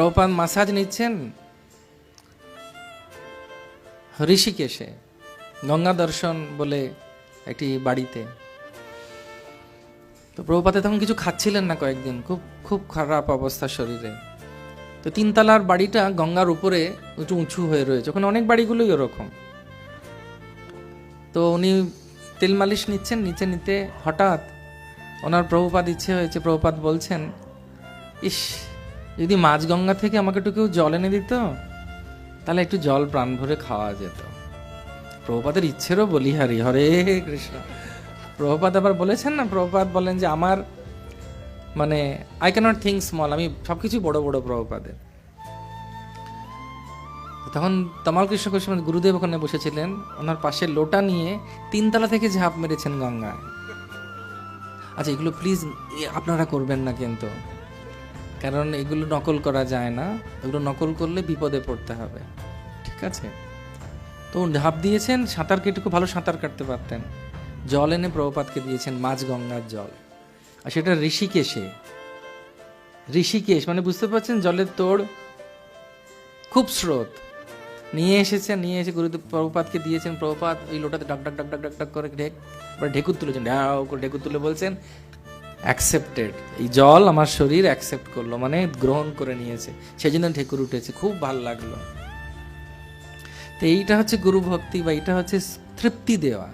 Prabhupada massage নিচ্ছেন ঋষিকেশে, গঙ্গা দর্শন বলে একটি বাড়িতে। তো প্রভুপাতে তখন কিছু খাচ্ছিলেন না কয়েকদিন, খুব খুব খারাপ অবস্থা শরীরে। তো তিনতলার বাড়িটা গঙ্গার উপরে একটু উঁচু হয়ে রয়েছে, ওখানে অনেক বাড়িগুলোই ওরকম। তো উনি তেল মালিশ নিচ্ছেন নিচে নিতে হঠাৎ ওনার প্রভুপাত ইচ্ছে হয়েছে প্রভুপাত বলছেন, ইস যদি মাঝগঙ্গা থেকে আমাকে একটু কেউ জল এনে দিত, তাহলে একটু জল প্রাণ ভরে খাওয়া যেত। প্রভুপাতের ইচ্ছেরও বলিহারি হরে কৃষ্ণ। প্রভুপাত আবার বলেছেন না প্রভুপাত বলেন যে আমার মানে আই ক্যানট থিঙ্ক স্মল আমি সবকিছু বড় বড় প্রভুপাদের তখন তমাল কৃষ্ণ কৃষ্ণ গুরুদেব ওখানে বসেছিলেন, ওনার পাশে লোটা নিয়ে তিনতলা থেকে ঝাঁপ মেরেছেন গঙ্গায়। আচ্ছা এগুলো প্লিজ আপনারা করবেন না কিন্তু। কারণ এগুলো নকল করা যায় না, এগুলো নকল করলে বিপদে পড়তে হবে, ঠিক আছে? তো ঝাঁপ দিয়েছেন, সাঁতার কেটে খুব ভালো সাঁতার কাটতে পারতেন। জল এনে প্রভুপাতকে দিয়েছেন মাঝ গঙ্গার জল। আর সেটা ঋষিকেশে। ঋষিকেশ মানে বুঝতে পারছেন জলের তোড়? খুব স্রোত। নিয়ে এসেছেন, নিয়ে এসে গুরুদেব প্রভুপাতকে দিয়েছেন প্রভুপাত ওই লোটাতে ডাক ডাক ডাক ডাক ডাক করে ঢেক, এবার ঢেকুর তুলেছেন। ঢাও করে ঢেকুর তুলে বলছেন অ্যাকসেপ্টেড এই জল আমার শরীর অ্যাকসেপ্ট করল মানে গ্রহণ করে নিয়েছে। সেই জন্য ঠেকুর উঠেছে, খুব ভালো লাগল। তো এইটা হচ্ছে গুরু ভক্তি বা এইটা হচ্ছে তৃপ্তি দেওয়া।